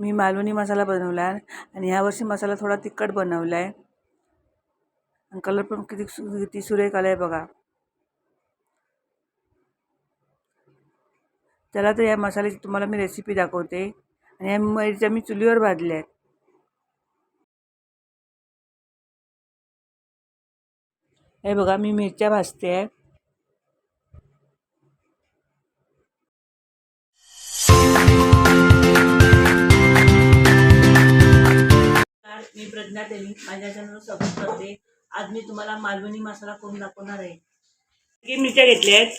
मी मालवणी मसाला बनवला आहे आणि ह्यावर्षी मसाला थोडा तिखट बनवला आहे आणि कलर पण किती सु किती सुरेख आला आहे बघा. चला तर या मसाल्याची तुम्हाला मी रेसिपी दाखवते. आणि ह्या मिरच्या मी चुलीवर भाजल्या आहेत हे बघा मी मिरच्या भाजते आहे प्रज्ञा देवी माझ्या चॅनल सपोर्ट करते. आज मी तुम्हाला मालवणी मसाला करून दाखवणार आहे? की मिरच्या घेतल्या आहेत.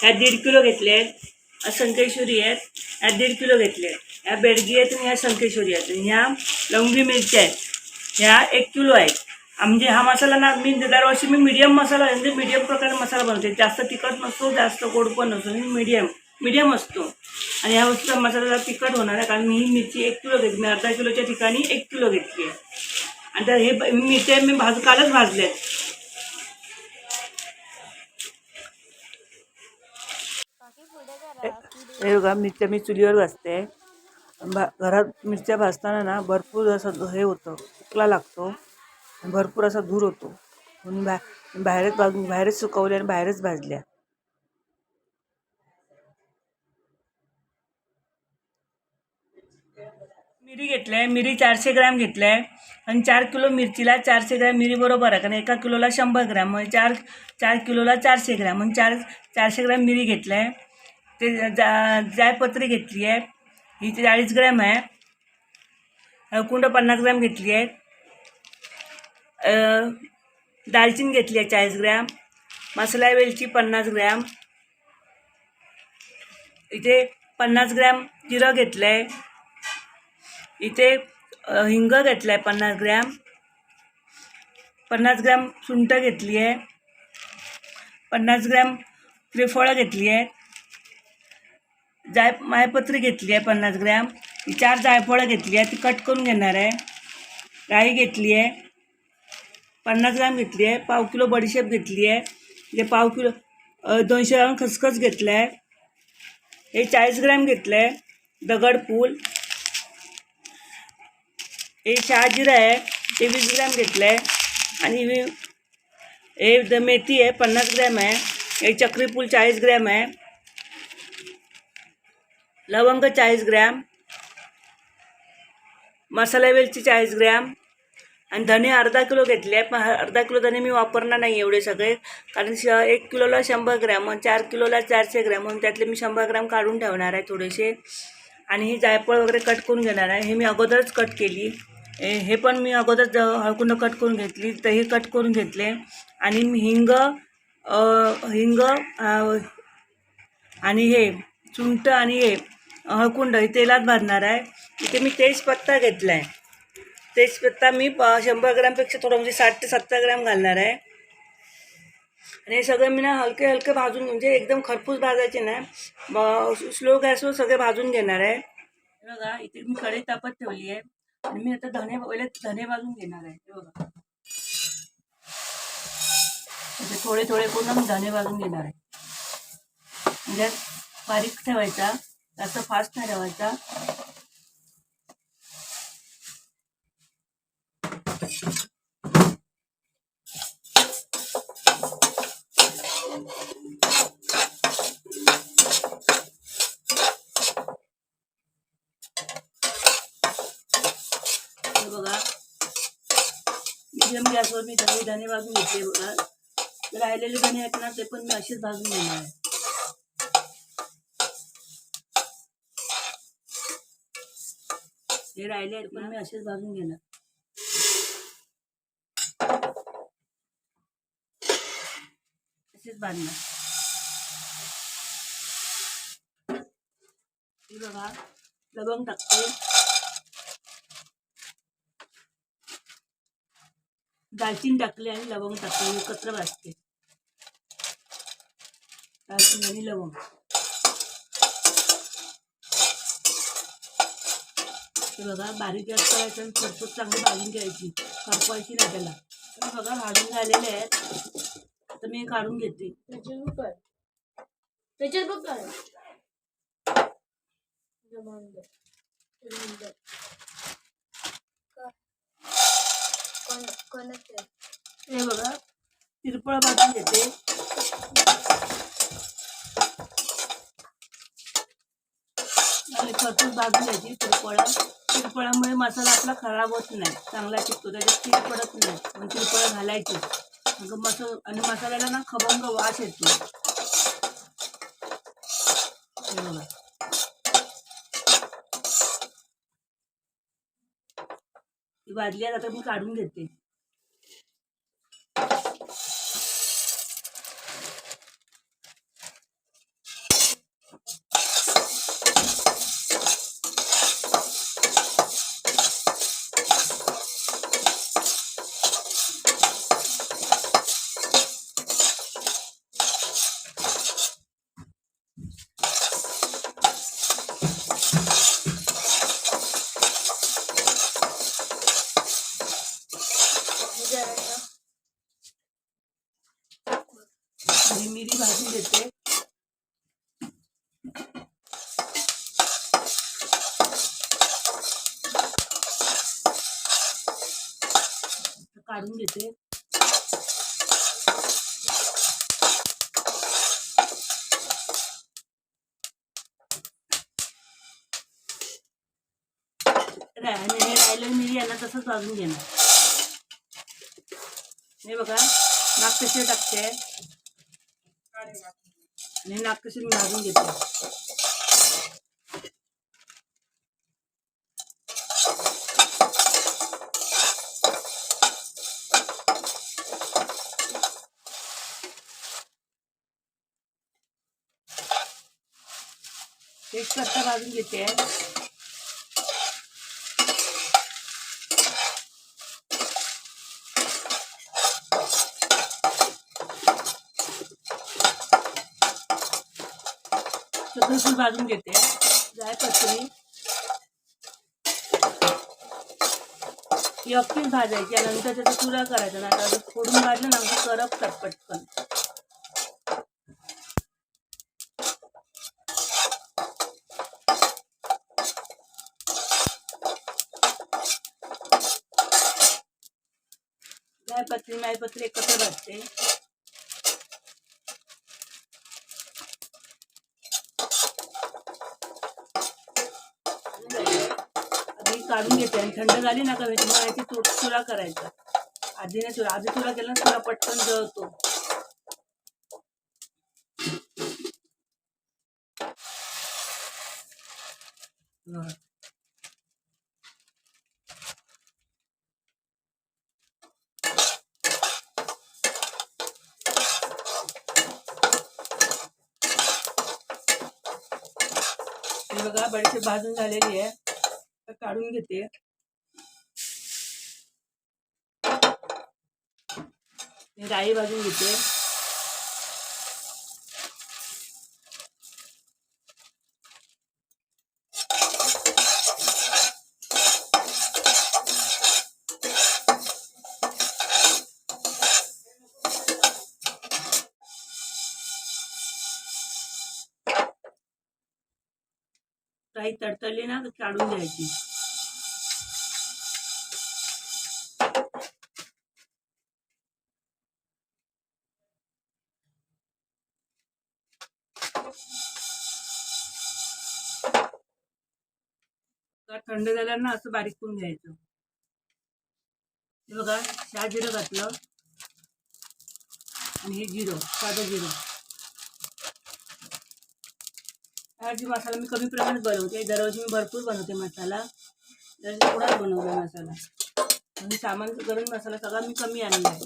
ह्या दीड किलो घेतल्या आहेत. संकेश्वरी आहेत. ह्या दीड किलो घेतल्या आहेत. ह्या बेडगी आहेत आणि ह्या संकेश्वरी आहेत. आणि ह्या लवंगी मिरच्या आहेत. ह्या एक किलो आहेत. म्हणजे हा मसाला ना मी दरवर्षी मी मीडियम मसाला म्हणजे मीडियम प्रकारे मसाला बनवते. जास्त तिखट नसतो जास्त गोड पण नसतो. मी मीडियम मीडियम असतो. आणि ह्या वस्तूचा मसाला जरा तिखट होणार आहे कारण मी ही मिरची एक किलो घेतली मी अर्धा किलोच्या ठिकाणी एक किलो घेतली आहे. आणि तर हे मिरच्या मी भाज कालच भाजल्यात. हे बघा मिरच्या मी चुलीवर भाजते भा घरात मिरच्या भाजताना ना भरपूर असं हे होतं उकला लागतो. भरपूर असा धूर होतो. म्हणून बा बाहेरच भाजून बाहेरच सुकवल्या आणि बाहेरच भाजल्या. मिरी घेतलंय मिरी चारशे ग्रॅम घेतलंय आणि चार किलो मिरचीला चारशे ग्रॅम मिरी बरोबर आहे कारण एका किलोला शंभर ग्रॅम म्हणजे चार चार किलोला चारशे ग्रॅम म्हणजे चार चारशे ग्रॅम मिरी घेतलंय. ते जा जायपत्री घेतली आहे ही चाळीस ग्रॅम आहे. कुंड पन्नास ग्रॅम घेतली आहे दालचिनी घेतली आहे चाळीस ग्रॅम. मसाला वेलची पन्नास ग्रॅम. इथे पन्नास ग्रॅम जिरं घेतलं आहे इथे हिंग घेतलं आहे पन्नास ग्रॅम. पन्नास ग्रॅम सुंठ घेतली आहे पन्नास ग्रॅम त्रिफळं घेतली आहेत जाय मायपत्री घेतली आहे पन्नास ग्रॅम. ही चार जायफळं घेतली आहे ती कट करून घेणार आहे राई घेतली आहे पन्नास ग्रॅम घेतली आहे पाव किलो बडीशेप घेतली आहे म्हणजे पाव किलो दोनशे ग्रॅम खसखस घेतलं आहे हे चाळीस ग्रॅम घेतलं आहे दगडफूल हे शहाजिरा आहे ते वीस ग्रॅम घेतलं आहे आणि हे- हे द मेथी आहे पन्नास ग्रॅम आहे. हे चक्रीफूल चाळीस ग्रॅम आहे. लवंग चाळीस ग्रॅम. मसाला वेलची चाळीस ग्रॅम. आणि धने अर्धा किलो घेतले आहे पण अर्धा किलो धने मी वापरणार नाही एवढे सगळे. कारण श एक किलोला शंभर ग्रॅम आणि चार किलोला चारशे ग्रॅम. म्हणून त्यातले मी शंभर ग्रॅम काढून ठेवणार आहे थोडेसे. आणि ही जायफळ वगैरे कट करून घेणार आहे. हे मी अगोदरच कट केली. हे हे पण मी अगोदर हळकुंड कट करून घेतली तर हे कट करून घेतले. आणि मी हिंग हिंग आणि हे चुंट आणि हे हळकुंड हे तेलात भाजणार आहे. इथे मी तेजपत्ता घेतला आहे तेजपत्ता मी प शंभर ग्रॅमपेक्षा थोडं म्हणजे साठ ते सत्तर ग्रॅम घालणार आहे. आणि हे सगळं मी ना हलके हलके भाजून म्हणजे एकदम खरपूस भाजायचे ना स्लो गॅसवर सगळे भाजून घेणार आहे. बघा इथे मी कढई तापत ठेवली आहे. आणि मी आता धने पहिले धने भाजून घेणार आहे हे बघा. म्हणजे थोडे थोडे करून मी धने भाजून घेणार आहे. म्हणजे बारीक ठेवायचा जास्त फास्ट नाही ठेवायचा हे बघा मीडियम गॅसवर मी धने दाणे भाजून घेतले बघा. राहिलेले दाणे आहेत ना ते पण मी असेच भाजून घेणार आहे. हे राहिले आहेत पण मी असेच भाजून घेणार. असेच बांधणार. बघा लवंग टाकते. दालचिनी टाकली आणि लवंग टाकले एकत्र भाजते. दालचिनी आणि लवंग. बघा बारीक गॅस करायचं आणि खरपूस चांगली भाजून घ्यायची. करपवायची नाही त्याला. बघा भाजून झालेले आहेत. तर मी काढून घेते. त्याच्यात बघ काय त्याच्यात बघ काय जमावून दे. सुंदर कोण हे बघा तिरपळ भाजून घेते. आणि खरपूस भाजून घ्यायची तिरपळा. तिरपळामुळे मसाला आपला खराब होत नाही. चांगला टिकतो त्याच्यात तीळ पडत नाही. पण तिरपळा घालायची. मग मसा आणि मसाल्याला ना खबंग वास येतो. हे बघा. वाजल्या जातात मी काढून घेते जरा आणि मिरी भाजून घेते काढून घेते. राहिलं आणि हे राहिलेलं मिरी यांना तसंच भाजून घेणार. हे बघा नाक कसे टाकते? आणि नाक कशी मी भाजून घेते. एक करता भाजून घेते चक्रफूल भाजून घेते जाय पचरी ती अख्खीच भाजायची आणि नंतर त्याचा चुरा करायचा ना आता फोडून भाजलं ना मग करपतात पटकन जायपत्री मायपत्री एकत्र भाजते आधी काढून घेते आणि थंड झाली ना का मग याची चु- चुरा करायचा. आधी नाही चुरा आधी चुरा केला ना चुरा पटकन जळतो. Right. हे बघा बडीशेप भाजून झालेली आहे. तर काढून घेते. राई भाजून घेते. तडतडली ना काढून घ्यायची. थंड झाल्यावर ना असं बारीक करून घ्यायचं. हे बघा चहा जिरं घातलं. आणि हे जिरं साधं जिरं. ह्याची मसाला मी कमी प्रमाणात बनवते दररोज मी भरपूर बनवते मसाला. दररोज थोडाच बनवला मसाला. आणि सामान गरम मसाला सगळा मी कमी आणला आहे.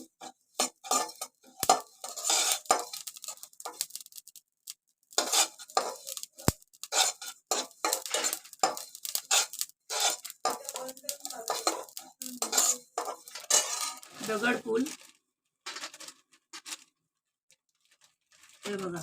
दगडफूल. हे बघा.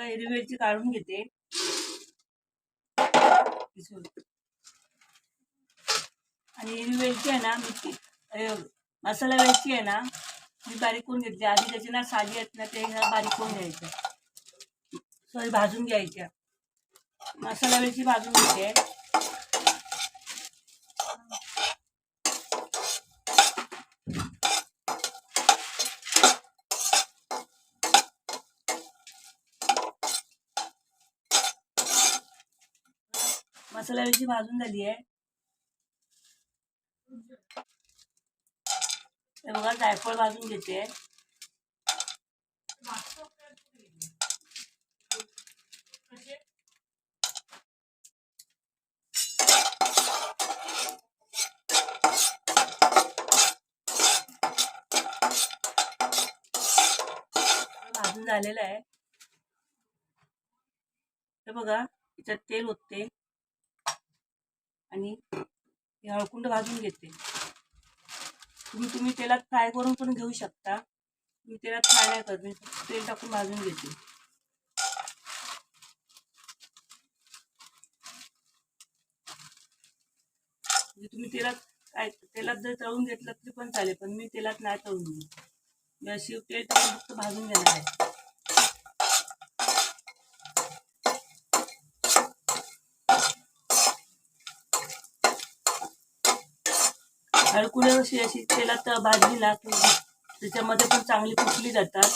आता हिरवी वेलची काढून घेते. आणि हिरवी वेलची आहे ना मी मसाला वेलची आहे ना मी बारीक करून घेतली. आधी त्याची ना साली आहेत ना ते बारीक करून घ्यायच्या. सॉरी भाजून घ्यायच्या. मसाला वेळची भाजून घेते. मसाला वेलची भाजून झाली आहे. हे बघा जायफळ भाजून घेते. भाजून झालेलं आहे. हे बघा याच्यात तेल होते आणि हे हळकुंड भाजून घेते. तुम्ही तुम्ही तेलात फ्राय करून पण घेऊ शकता. मी तेलात फ्राय नाही करत मी तेल टाकून भाजून घेते. म्हणजे तुम्ही तेलात काय तेलात जर तळून घेतलं तरी पण चालेल पण मी तेलात नाही तळून घेत. मी अशी तेल टाकून फक्त भाजून घेणार आहे. हळकुंड अशी अशी तेलात भाजली ना की त्याच्यामध्ये पण चांगली कुठली जातात.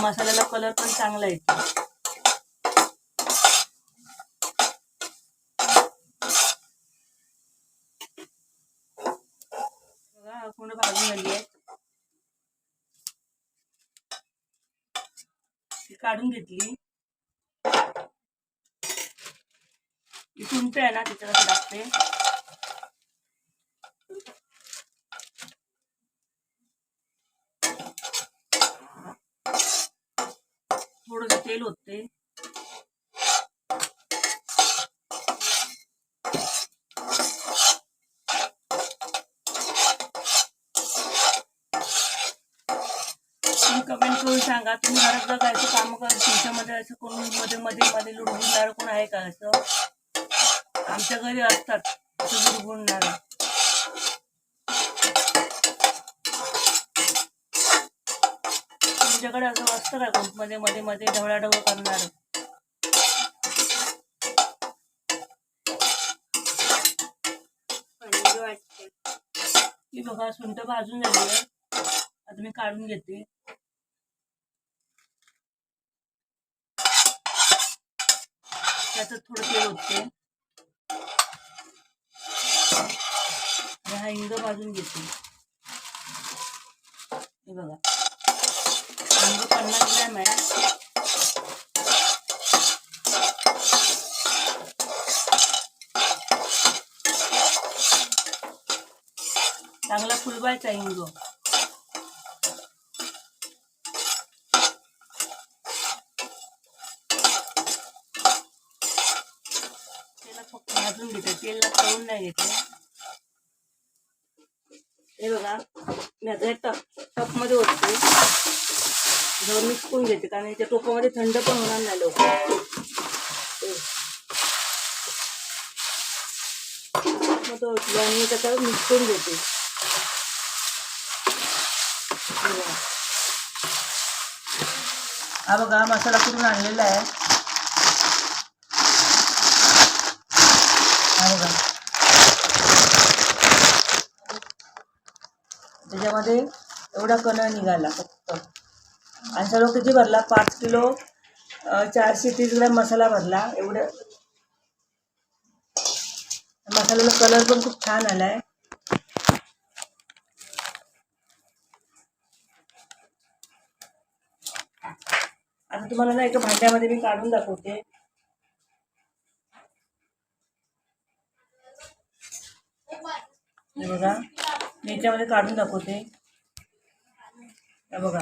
मसाल्याला कलर पण चांगला येतो. बघा हळकुंड भाजून झाली आहे. ती काढून घेतली. ती तुंट आहे ना त्याच्यात टाकते थोडंसं तेल होते. कमेंट करून सांगा. तुम्ही घरात जर काम करत तुमच्यामध्ये असं करून मध्ये मध्ये मध्ये लुडबुडणार कोण आहे का असं? आमच्या घरी असतात. असं लुडबुडणार. तुमच्याकडे असं असतं का कोणमध्ये मध्ये मध्ये ढवळाढवळ करणार. ही बघा सुंठ भाजून झाली आहे आता मी काढून घेते. त्याच्यात थोडं तेल होते हा हिंग भाजून घेते. हे बघा. हिंग पन्नास चांगला फुलवायचा हिंग. त्याला फक्त भाजून घेते. तेलला तळून नाही घेते. हे बघा मी आता टप टपमध्ये ओतते. जवळ मिक्स करून घेते कारण याच्या टोपामध्ये थंड पण होणार नाही लवकर. मग टोपामध्ये त्याच्यावर मिक्स करून घेते. बघा. हा बघा मसाला करून आणलेला आहे? हा बघा. त्याच्यामध्ये एवढा कलर निघाला फक्त. आणि सर्व किती भरला? पाच किलो चारशे तीस ग्रॅम मसाला भरला. एवढं. मसाल्याला कलर पण खूप छान आला आहे आता तुम्हाला ना एका भांड्यामध्ये मी काढून दाखवते. हे बघा. मी याच्यामध्ये काढून दाखवते. बघा.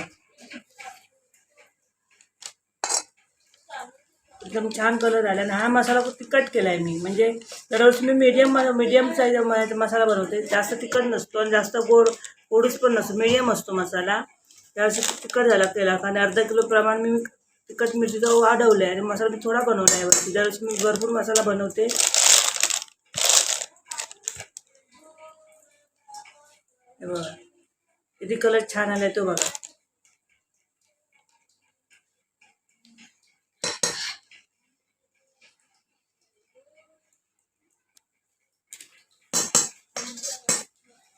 एकदम छान कलर आला आणि हा मसाला खूप तिखट केला आहे मी. म्हणजे दरवर्षी मी मीडियम मीडियम साईज मसाला बनवते. जास्त तिखट नसतो आणि जास्त गोड गोडूस पण नसतो. मीडियम असतो मसाला. त्यावेळेस तिखट झाला केला कारण अर्धा किलो प्रमाण मी तिखट मिरचीचा वाढवलं आहे आणि मसाला मी थोडा बनवला आहे यावर्षी दरवर्षी मी भरपूर मसाला बनवते. बघा. किती कलर छान आलाय तो बघा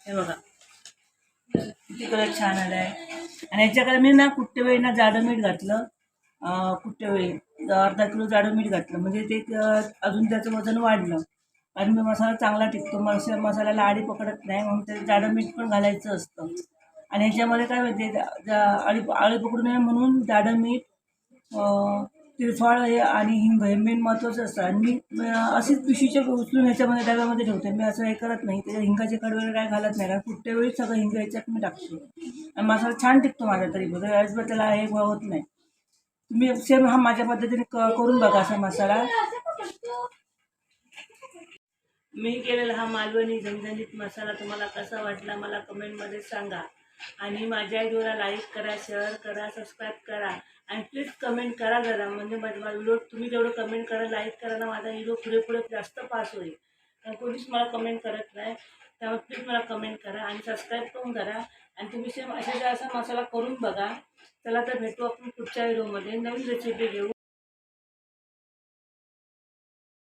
हे बघा किती कलर छान आलाय. आणि याच्याकडे मी ना कुट्टे वेळी ना जाडं मीठ घातलं. अं, वेळी अर्धा किलो जाडं मीठ घातलं. म्हणजे ते अजून त्याचं वजन वाढलं. आणि मी मसाला चांगला टिकतो. मसा मसाल्याला आडी पकडत नाही. म्हणून ते जाडं मीठ पण घालायचं असतं. आणि ह्याच्यामध्ये काय होते जा- जा- आळी आळी पकडू नये म्हणून जाडं मीठ अं, हे आणि हिंग हे मेन महत्त्वाचं असतं. आणि मी असेच अशीच पिशवीच्या उचलून ह्याच्यामध्ये डब्यामध्ये ठेवते. मी असं हे करत नाही. त्याच्या हिंगाचे कड काय घालत नाही. कारण कुठल्या वेळी सगळं हिंग ह्याच्यात मी टाकते. आणि मसाला छान टिकतो माझ्या तरी बघा अजिबात त्याला हे होत नाही. तुम्ही सेम हा माझ्या पद्धतीने क करून बघा असा मसाला. मी केलेला हा मालवणी झणझणीत मसाला तुम्हाला कसा वाटला मला कमेंटमध्ये सांगा. आणि माझ्या व्हिडिओला लाईक करा शेअर करा सबस्क्राईब करा. आणि प्लीज कमेंट करा जरा. म्हणजे माझा व्हिडिओ तुम्ही जेवढं कमेंट करा लाईक करा ना. माझा व्हिडिओ पुढे पुढे जास्त पास होईल. कारण कोणीच मला कमेंट करत नाही. त्यामुळे प्लीज मला कमेंट करा आणि सबस्क्राईब पण करा. आणि तुम्ही सेम अशा असा मसाला करून बघा. चला तर भेटू आपण पुढच्या व्हिडिओमध्ये नवीन रेसिपी घेऊ.